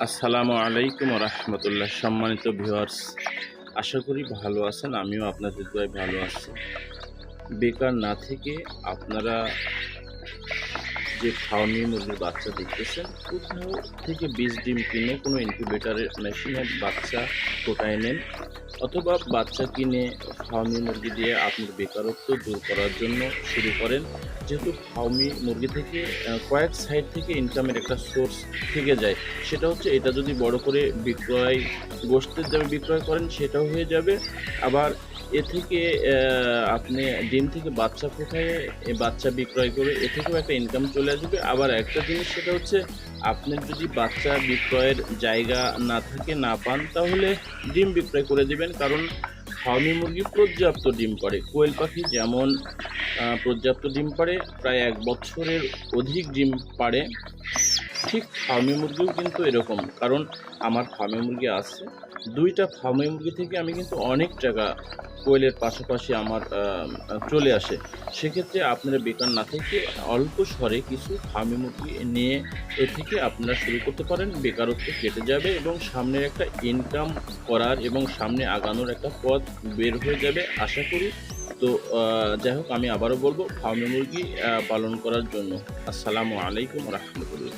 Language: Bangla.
আসসালামু আলাইকুম রহমতুল্লাহ। সম্মানিত ভিউয়ার্স, আশা করি ভালো আছেন, আমিও আপনাদের দোয়ায় ভালো আছি। বেকার না থেকে আপনারা যে ফার্মি মুরগির বাচ্চা দেখতেছেন, কোথাও থেকে বীজ ডিম কিনে কোনো ইনকিউবেটারের মেশিনের বাচ্চা ফোটায় নেন। অথবা বাচ্চা কিনে ফার্মি মুরগি দিয়ে আপনার বেকারত্ব দূর করার জন্য শুরু করেন। যেহেতু ফার্মি মুরগি থেকে কয়েক সাইড থেকে ইনকামের একটা সোর্স থেকে যায়। সেটা হচ্ছে এটা যদি বড় করে বিক্রয়, গোষ্ঠীর দামে বিক্রয় করেন, সেটাও হয়ে যাবে। আবার এ থেকে আপনি ডিম থেকে বাচ্চা ফোটায় বাচ্চা বিক্রয় করে এ থেকেও একটা ইনকাম চলে আসবে। আবার একটা জিনিস সেটা হচ্ছে আপনার যদি বাচ্চা বিক্রয়ের জায়গা না থাকে, না পান, তাহলে ডিম বিক্রয় করে দেবেন। কারণ ফার্মি মুরগি পর্যাপ্ত ডিম পারে কোয়েল পাখি যেমন পর্যাপ্ত ডিম পারে প্রায় এক বছরের অধিক ডিম পারে ঠিক ফার্মি মুরগিও কিন্তু এরকম। কারণ আমার ফার্মি মুরগি আছে দুইটা ফার্মি মুরগি থেকে আমি কিন্তু অনেক টাকা কোয়েলের পাশাপাশি আমার চলে আসে। সেক্ষেত্রে আপনারা বেকার না থেকে অল্প স্বরে কিছু ফার্মি মুরগি নিয়ে এ থেকে আপনারা শুরু করতে পারেন। বেকারত্ব কেটে যাবে এবং সামনের একটা ইনকাম করার এবং সামনে আগানোর একটা পথ বের হয়ে যাবে আশা করি। তো যাই হোক, আমি আবারও বলব, ফার্মি মুরগি পালন করার জন্য। আসসালামু আলাইকুম রহমতুল্লাহ।